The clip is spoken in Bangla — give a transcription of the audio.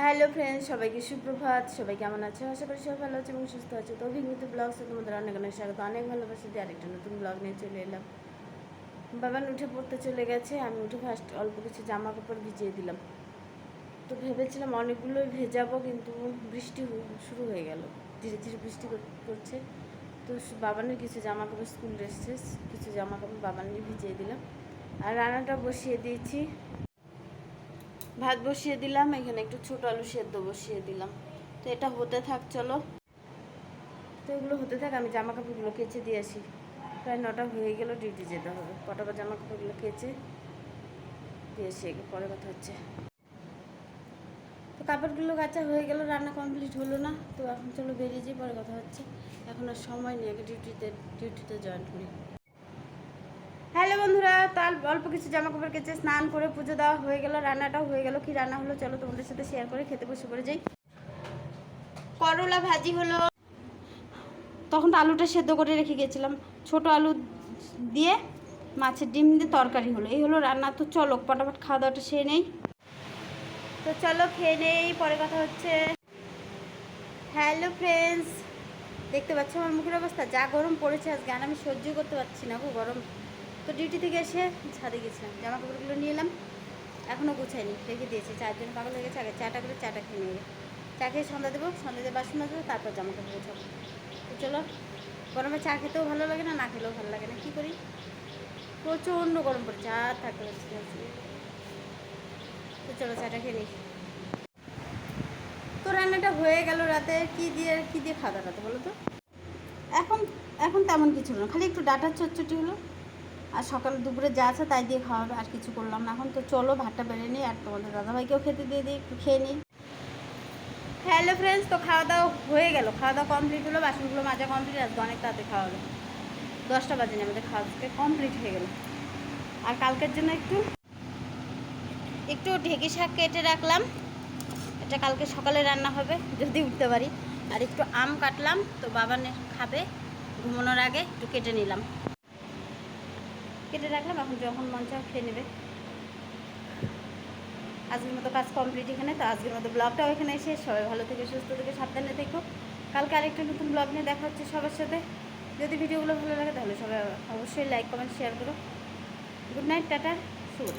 হ্যালো ফ্রেন্ডস, সবাইকে সুপ্রভাত। সবাই কেমন আছে? আশা করি সবাই ভালো আছে এবং সুস্থ আছে। তো অভিজ্ঞত ব্লগসে তোমাদের অনেক অনেক স্বাগত, অনেক ভালোবাসা দিয়ে আরেকটা নতুন ব্লগ নিয়ে চলে এলাম। বাবান উঠে পড়তে চলে গেছে, আমি উঠে ফার্স্ট অল্প কিছু জামা কাপড় ভিজিয়ে দিলাম। তো ভেবেছিলাম অনেকগুলো ভেজাবো, কিন্তু বৃষ্টি শুরু হয়ে গেল। ধীরে ধীরে বৃষ্টি করছে তো বাবানের কিছু জামা কাপড় স্কুল ড্রেস কিছু জামা কাপড় বাবানের ভিজিয়ে দিলাম। আর রান্নাটা বসিয়ে দিয়েছি। ভাত বসিয়ে দিলাম, এখানে একটু ছোট আলু সেদ্ধ বসিয়ে দিলাম। তো এটা হতে থাক, চলো। তো এগুলো হতে থাক, আমি জামা কাপড়গুলো কেচে দিয়ে আসি। প্রায় নটা হয়ে গেল, ডিউটি যেতে হবে। পটাপট জামা কাপড়গুলো কেচে দিয়ে আসি পরে কথা হচ্ছে। তো কাপড়গুলো কাচা হয়ে গেল, রান্না কমপ্লিট হলো না। তো এখন চলো বেরিয়ে যাই, পরে কথা হচ্ছে। এখন আর সময় নেই ডিউটিতে ডিউটিতে জয়েন করি। বন্ধুরা, তার অল্প কিছু জামা কাপড় কেচে স্নান করে পুজো দেওয়া হয়ে গেল, রান্নাটাও হয়ে গেল। কি রান্না হলো চলো তোমাদের সাথে শেয়ার করে খেতে বসে পড়ে যাই। করলা ভাজি হলো। তখন তো আলুটা সেদ্ধ করে রেখে গেছিলাম। ছোট আলু দিয়ে মাছের ডিম দিয়ে তরকারি হলো। এই হলো রান্না। তো চলো, পটাপট খাওয়া দাওয়াটা সেরে নেই। তো চলো খেয়ে নেই, পরে কথা হচ্ছে। হ্যালো ফ্রেন্ডস দেখতে পাচ্ছ আমার মুখের অবস্থা? যা গরম পড়েছে আজকে, আর আমি সহ্য করতে পারছি না খুব গরম। তো ডিউটি থেকে এসে ছাদে গেছিলাম। জামা কাপড়গুলো নিয়ে এলাম। এখনও গুছাইনি, রেখে দিয়েছি। চারজন পাগল হয়ে গেছে, আগে চাটা করে চাটা খেয়ে নেবে চা খেয়ে সন্ধ্যা দেবো, সন্ধ্যা দিয়ে বাসন দেবো তারপর জামা কাপড় গোছাবো তো চলো, গরমে চা খেতেও ভালো লাগে না না খেলেও ভালো লাগে না। কী করি? প্রচণ্ড গরম পড়েছে, আর থাকতে পারছি না তো চলো চাটা খেয়ে নিই। তো রান্নাটা হয়ে গেল রাতে, কি দিয়ে কি দিয়ে খাওয়া দাওয়া বলো তো? এখন এখন তেমন কিছু না, খালি একটু ডাটার চচ্চটি হলো। আর সকাল দুপুরে যা আছে তাই দিয়ে খাওয়াবে, আর কিছু করলাম না। এখন তো চলো, ভাতটা বেড়ে নিই, আর তোমাদের দাদাভাইকেও খেতে দিয়ে দিই, একটু খেয়ে নিই। হ্যালো ফ্রেন্ডস তো খাওয়া দাওয়া হয়ে গেল। খাওয়া দাওয়া কমপ্লিট হলো, বাসনগুলো মাজা কমপ্লিট আজকে অনেক তাড়াতাড়ি খাওয়া হলো দশটা বাজে আমাদের খাওয়া দাওয়া কমপ্লিট হয়ে গেল। আর কালকের জন্য একটু? একটু ঢেঁকি শাক কেটে রাখলাম। এটা কালকে সকালে রান্না হবে, যদি উঠতে পারি। আর একটু আম কাটলাম, তো বাবানে খাবে। ঘুমানোর আগে একটু কেটে নিলাম। কেটে রাখলাম, এখন যখন মন চাও খেয়ে নেবে। আজকের মতো কাজ কমপ্লিট এখানে, তো আজকের মতো ব্লগটাও এখানে এসে সবাই ভালো থেকে, সুস্থ থেকে, সাবধানে থেকো। কালকে আরেকটা নতুন ব্লগ নিয়ে দেখা হচ্ছে সবার সাথে। যদি ভিডিওগুলো ভালো লাগে তাহলে সবাই অবশ্যই লাইক কমেন্ট শেয়ার করো। গুড নাইট টাটা শুভ